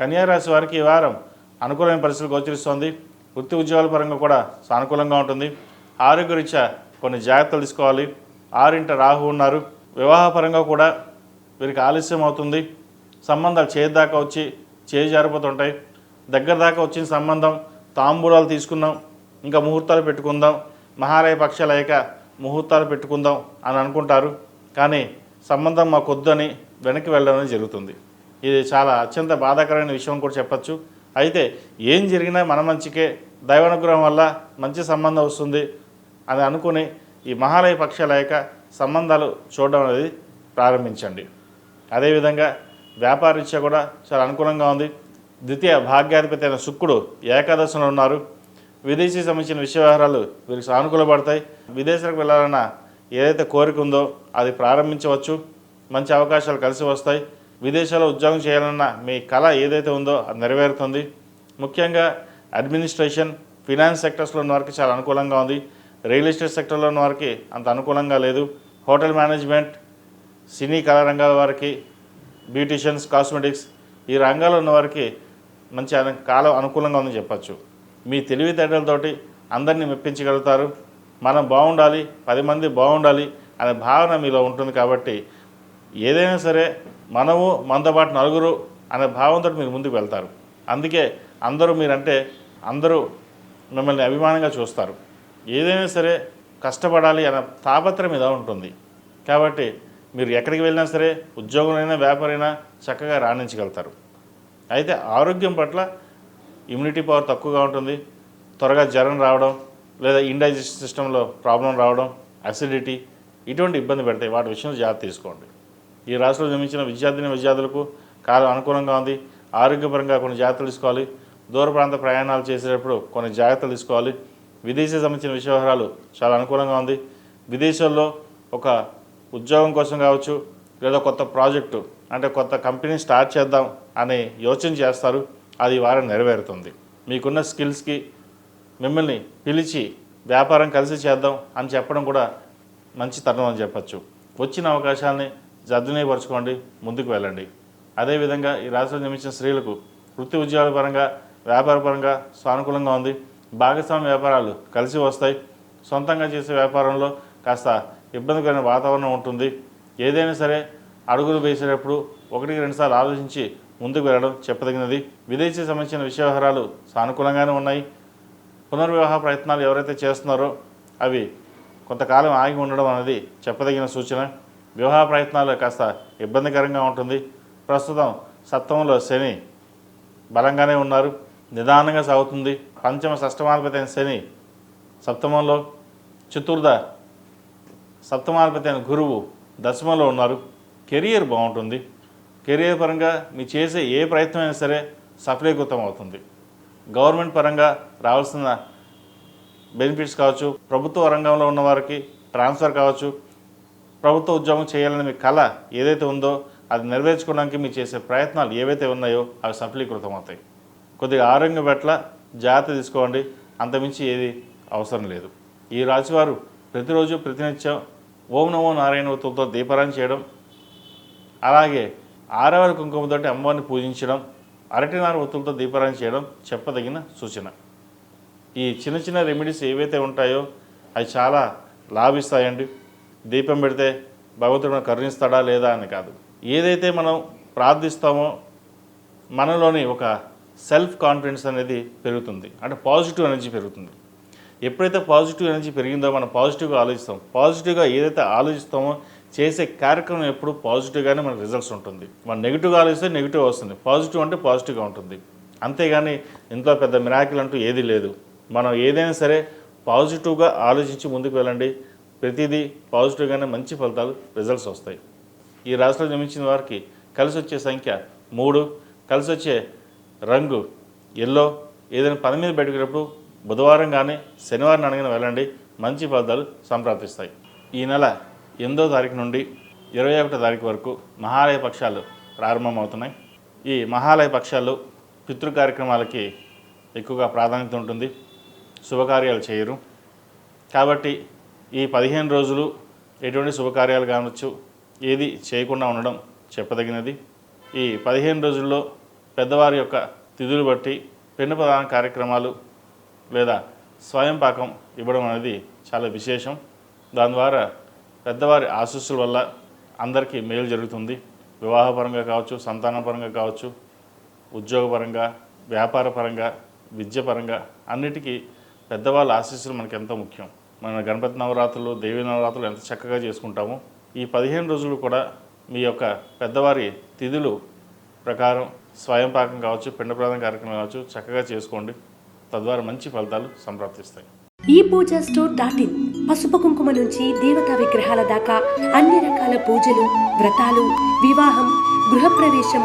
కన్యారాశి వారికి ఈ వారం అనుకూలమైన పరిస్థితులు గోచరిస్తోంది. వృత్తి ఉద్యోగాల పరంగా కూడా సానుకూలంగా ఉంటుంది. ఆరోగ్యరీత్యా కొన్ని జాగ్రత్తలు తీసుకోవాలి. ఆరింట రాహు ఉన్నారు. వివాహపరంగా కూడా వీరికి ఆలస్యం అవుతుంది. సంబంధాలు చేదాకా వచ్చి చేయి జారిపోతుంటాయి దగ్గర దాకా వచ్చిన సంబంధం తాంబూలాలు తీసుకుందాం. ఇంకా ముహూర్తాలు పెట్టుకుందాం. మహాలయ పక్షాలు అయ్యాక ముహూర్తాలు పెట్టుకుందాం అని అనుకుంటారు. కానీ సంబంధం మాకు అని వెనక్కి వెళ్ళడం జరుగుతుంది. ఇది చాలా అత్యంత బాధాకరమైన విషయం కూడా చెప్పచ్చు. అయితే ఏం జరిగినా మన మంచికే దైవానుగ్రహం వల్ల మంచి సంబంధం వస్తుంది అని అనుకుని ఈ మహాలయ పక్షాల యొక్క సంబంధాలు చూడడం అనేది ప్రారంభించండి. అదేవిధంగా వ్యాపారరీత్యా కూడా చాలా అనుకూలంగా ఉంది. ద్వితీయ భాగ్యాధిపతి అయిన శుక్రుడు ఏకాదశంలో ఉన్నారు. విదేశీ సంబంధించిన విషయ వ్యవహారాలు వీరికి సానుకూలపడతాయి. విదేశాలకు వెళ్ళాలన్న ఏదైతే కోరిక ఉందో అది ప్రారంభించవచ్చు. మంచి అవకాశాలు కలిసి వస్తాయి. విదేశాల్లో ఉద్యోగం చేయాలన్న మీ కళ ఏదైతే ఉందో అది నెరవేరుతుంది. ముఖ్యంగా అడ్మినిస్ట్రేషన్ ఫినాన్స్ సెక్టర్స్లో ఉన్న వారికి చాలా అనుకూలంగా ఉంది. రియల్ ఎస్టేట్ సెక్టర్లో ఉన్న వారికి అంత అనుకూలంగా లేదు. హోటల్ మేనేజ్మెంట్ సినీ కళా రంగాల వారికి బ్యూటీషియన్స్ కాస్మెటిక్స్ ఈ రంగాల్లో ఉన్న వారికి మంచి కాలం అనుకూలంగా ఉందని చెప్పచ్చు. మీ తెలివితేటలతోటి అందరినీ మెప్పించగలుగుతారు. మనం బాగుండాలి పది మంది బాగుండాలి అనే భావన మీలో ఉంటుంది కాబట్టి ఏదైనా సరే మనము మనతో పాటు నలుగురు అనే భావంతో మీరు ముందుకు వెళ్తారు. అందుకే అందరూ మీరంటే అందరూ మిమ్మల్ని అభిమానంగా చూస్తారు. ఏదైనా సరే కష్టపడాలి అనే తాపత్రం మీద ఉంటుంది. కాబట్టి మీరు ఎక్కడికి వెళ్ళినా సరే ఉద్యోగమైనా వ్యాపారైనా చక్కగా రాణించగలుగుతారు. అయితే ఆరోగ్యం పట్ల ఇమ్యూనిటీ పవర్ తక్కువగా ఉంటుంది. త్వరగా జ్వరం రావడం లేదా ఇండైజెషన్ సిస్టంలో ప్రాబ్లం రావడం అసిడిటీ ఇటువంటి ఇబ్బంది పెడతాయి వాటి విషయంలో జాగ్రత్త తీసుకోండి. ఈ రాష్ట్రంలో జన్మించిన విద్యార్థిని విద్యార్థులకు కాలం అనుకూలంగా ఉంది. ఆరోగ్యపరంగా కొన్ని జాగ్రత్తలు తీసుకోవాలి. దూర ప్రాంత ప్రయాణాలు చేసేటప్పుడు కొన్ని జాగ్రత్తలు తీసుకోవాలి. విదేశీ సంబంధించిన విషయ వ్యవహారాలు చాలా అనుకూలంగా ఉంది. విదేశాల్లో ఒక ఉద్యోగం కోసం కావచ్చు లేదా కొత్త ప్రాజెక్టు అంటే కొత్త కంపెనీ స్టార్ట్ చేద్దాం అనే యోచన చేస్తారు. అది వారం నెరవేరుతుంది. మీకున్న స్కిల్స్కి మిమ్మల్ని పిలిచి వ్యాపారం కలిసి చేద్దాం అని చెప్పడం కూడా మంచి తరుణం అని చెప్పచ్చు. వచ్చిన అవకాశాలని సద్వినియోగపరచుకోండి ముందుకు వెళ్ళండి. అదేవిధంగా ఈ రాష్ట్రంలో నిర్మించిన స్త్రీలకు వృత్తి ఉద్యోగాల పరంగా వ్యాపార పరంగా సానుకూలంగా ఉంది. భాగస్వామ్య వ్యాపారాలు కలిసి వస్తాయి. సొంతంగా చేసే వ్యాపారంలో కాస్త ఇబ్బందికరమైన వాతావరణం ఉంటుంది. ఏదైనా సరే అడుగులు వేసేటప్పుడు ఒకటికి రెండుసార్లు ఆలోచించి ముందుకు వెళ్ళడం చెప్పదగినది. విదేశీ సంబంధించిన విషయ వ్యవహారాలు సానుకూలంగానే ఉన్నాయి. పునర్వివాహ ప్రయత్నాలు ఎవరైతే చేస్తున్నారో అవి కొంతకాలం ఆగి ఉండడం అనేది చెప్పదగిన సూచన. వివాహ ప్రయత్నాలు కాస్త ఇబ్బందికరంగా ఉంటుంది. ప్రస్తుతం సప్తమంలో శని బలంగానే ఉన్నారు. నిదానంగా సాగుతుంది. పంచమ షష్టమాధిపతి అయిన శని సప్తమంలో. చతుర్థ సప్తమాధిపతి అయిన గురువు దశమంలో ఉన్నారు. కెరియర్ బాగుంటుంది. కెరియర్ పరంగా మీ చేసే ఏ ప్రయత్నం అయినా సరే సఫలీకృతం అవుతుంది గవర్నమెంట్ పరంగా రావాల్సిన బెనిఫిట్స్ కావచ్చు ప్రభుత్వ రంగంలో ఉన్న వారికి ట్రాన్స్ఫర్ కావచ్చు ప్రభుత్వ ఉద్యోగం చేయాలని మీ కళ ఏదైతే ఉందో అది నెరవేర్చుకోవడానికి మీరు చేసే ప్రయత్నాలు ఏవైతే ఉన్నాయో అవి సఫలీకృతం అవుతాయి కొద్దిగా ఆరోగ్యం పట్ల జాగ్రత్త తీసుకోండి. అంతమించి ఏది అవసరం లేదు. ఈ రాశివారు ప్రతిరోజు ప్రతినిత్యం ఓం నమో నారాయణ వత్తులతో దీపారాయణ చేయడం అలాగే ఆరవారి కుంకుమతోటి అమ్మవారిని పూజించడం అరటినార ఒత్తులతో దీపారాయణ చేయడం చెప్పదగిన సూచన. ఈ చిన్న చిన్న రెమెడీస్ ఏవైతే ఉంటాయో అవి చాలా లాభిస్తాయండి. దీపం పెడితే భగవంతుడు కరుణిస్తాడా లేదా అని కాదు. ఏదైతే మనం ప్రార్థిస్తామో మనలోని ఒక సెల్ఫ్ కాన్ఫిడెన్స్ అనేది పెరుగుతుంది. అంటే పాజిటివ్ ఎనర్జీ పెరుగుతుంది. ఎప్పుడైతే పాజిటివ్ ఎనర్జీ పెరిగిందో మనం పాజిటివ్గా ఆలోచిస్తాం. పాజిటివ్గా ఏదైతే ఆలోచిస్తామో చేసే కార్యక్రమం ఎప్పుడు పాజిటివ్గానే మన రిజల్ట్స్ ఉంటుంది. మనం నెగిటివ్గా ఆలోచిస్తే నెగిటివ్ వస్తుంది. పాజిటివ్ అంటే పాజిటివ్గా ఉంటుంది. అంతేగాని ఇంట్లో పెద్ద మిరాకిల్ అంటూ ఏది లేదు. మనం ఏదైనా సరే పాజిటివ్గా ఆలోచించి ముందుకు వెళ్ళండి. ప్రతిదీ పాజిటివ్గానే మంచి ఫలితాలు రిజల్ట్స్ వస్తాయి. ఈ రాశిలో జన్మించిన వారికి కలిసి వచ్చే సంఖ్య మూడు. కలిసి వచ్చే రంగు ఎల్లో. ఏదైనా పని మీద బయటకున్నప్పుడు బుధవారం కానీ శనివారం అనగానే వెళ్ళండి. మంచి ఫలితాలు సంప్రాప్తిస్తాయి. ఈ నెల ఎనిమిదో తారీఖు నుండి ఇరవై ఒకటో తారీఖు వరకు మహాలయ పక్షాలు ప్రారంభమవుతున్నాయి. ఈ మహాలయ పక్షాలు పితృ కార్యక్రమాలకి ఎక్కువగా ప్రాధాన్యత ఉంటుంది. శుభకార్యాలు చేయరు. కాబట్టి ఈ పదిహేను రోజులు ఎటువంటి శుభకార్యాలు కావచ్చు ఏది చేయకుండా ఉండడం చెప్పదగినది. ఈ పదిహేను రోజుల్లో పెద్దవారి యొక్క తిథులు బట్టి పెన్ను ప్రధాన కార్యక్రమాలు లేదా స్వయం పాకం ఇవ్వడం అనేది చాలా విశేషం. దాని ద్వారా పెద్దవారి ఆశీస్సుల వల్ల అందరికీ మేలు జరుగుతుంది. వివాహపరంగా కావచ్చు సంతానపరంగా కావచ్చు ఉద్యోగపరంగా వ్యాపారపరంగా విద్యపరంగా అన్నిటికీ పెద్దవాళ్ళ ఆశీస్సులు మనకి ఎంతో ముఖ్యం. మన గణపతి నవరాత్రులు దేవి నవరాత్రులు ఎంత చక్కగా చేసుకుంటామో ఈ పదిహేను రోజులు కూడా మీ యొక్క పెద్దవారి తిథులు ప్రకారం స్వయం పాకం కావచ్చు పిండప్రదాన కార్యక్రమం కావచ్చు చక్కగా చేసుకోండి. తద్వారా మంచి ఫలితాలు సంప్రాప్తిస్తాయి. ఈ పూజా స్టోర్ డాట్ ఇన్ పసుపు కుంకుమ నుంచి దేవతా విగ్రహాల దాకా అన్ని రకాల పూజలు వ్రతాలు వివాహం గృహప్రవేశం